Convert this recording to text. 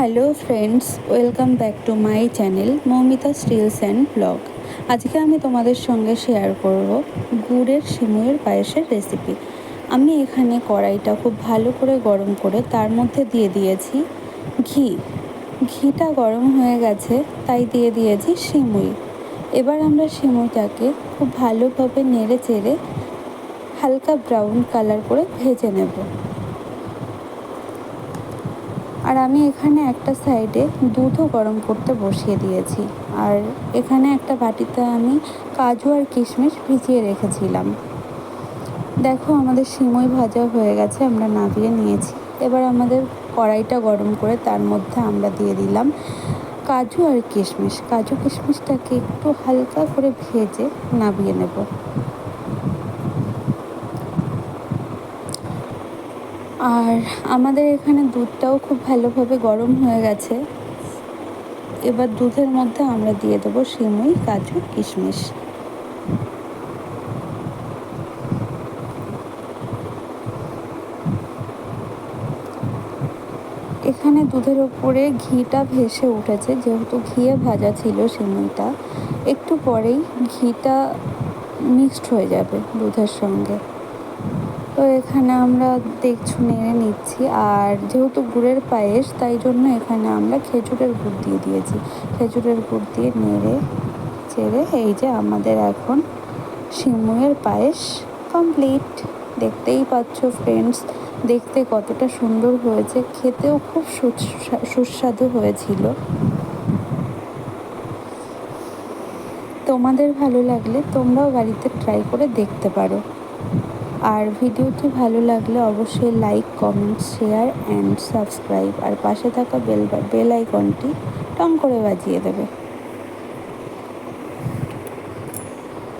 Hello friends welcome back to my channel Moumita stills and blog আজকে আমি তোমাদের সঙ্গে শেয়ার করব গুড়ের সিমুইয়ের পায়েসের রেসিপি আমি এখানে কড়াইটা খুব ভালো করে গরম করে তার মধ্যে দিয়ে দিয়েছি ঘি। ঘিটা গরম হয়ে গেছে, তাই দিয়ে দিয়েছি সিমুই এবার আমরা সিমুইটাকে খুব ভালোভাবে নেড়ে চেড়ে হালকা ব্রাউন কালার করে ভেজে নেব। আর আমি এখানে একটা সাইডে দুধও গরম করতে বসিয়ে দিয়েছি। আর এখানে একটা বাটিতে আমি কাজু আর কিশমিশ ভিজিয়ে রেখেছিলাম। দেখো, আমাদের সিমই ভাজা হয়ে গেছে, আমরা নামিয়ে নিয়েছি। এবার আমাদের কড়াইটা গরম করে তার মধ্যে আমরা দিয়ে দিলাম কাজু আর কিশমিশ। কাজু কিশমিশটাকে একটু হালকা করে ভেজে নামিয়ে নেব। আর আমাদের এখানে দুধটাও খুব ভালোভাবে গরম হয়ে গেছে। এবার দুধের মধ্যে আমরা দিয়ে দেবো সিমুই, কাজু, কিশমিশ। এখানে দুধের ওপরে ঘিটা ভেসে উঠেছে, যেহেতু ঘিয়ে ভাজা ছিল সিমুইটা। একটু পরেই ঘিটা মিক্সড হয়ে যাবে দুধের সঙ্গে। তো এখানে আমরা দেখছু নেড়ে নিচ্ছি। আর যেহেতু গুড়ের পায়েস, তাই জন্য এখানে আমরা খেজুরের গুড় দিয়ে দিয়েছি। খেজুরের গুড় দিয়ে নেড়ে চেড়ে এই যে আমাদের এখন সিমুয়ের পায়েস কমপ্লিট দেখতেই পাচ্ছ ফ্রেন্ডস দেখতে কতটা সুন্দর হয়েছে। খেতেও খুব সুস্বাদু হয়েছিল। তোমাদের ভালো লাগলে তোমরাও বাড়িতে ট্রাই করে দেখতে পারো। আর ভিডিওটি ভালো লাগলে অবশ্যই like comment share and subscribe আর পাশে থাকা বেল বেল আইকনটি টং করে বাজিয়ে দেবে।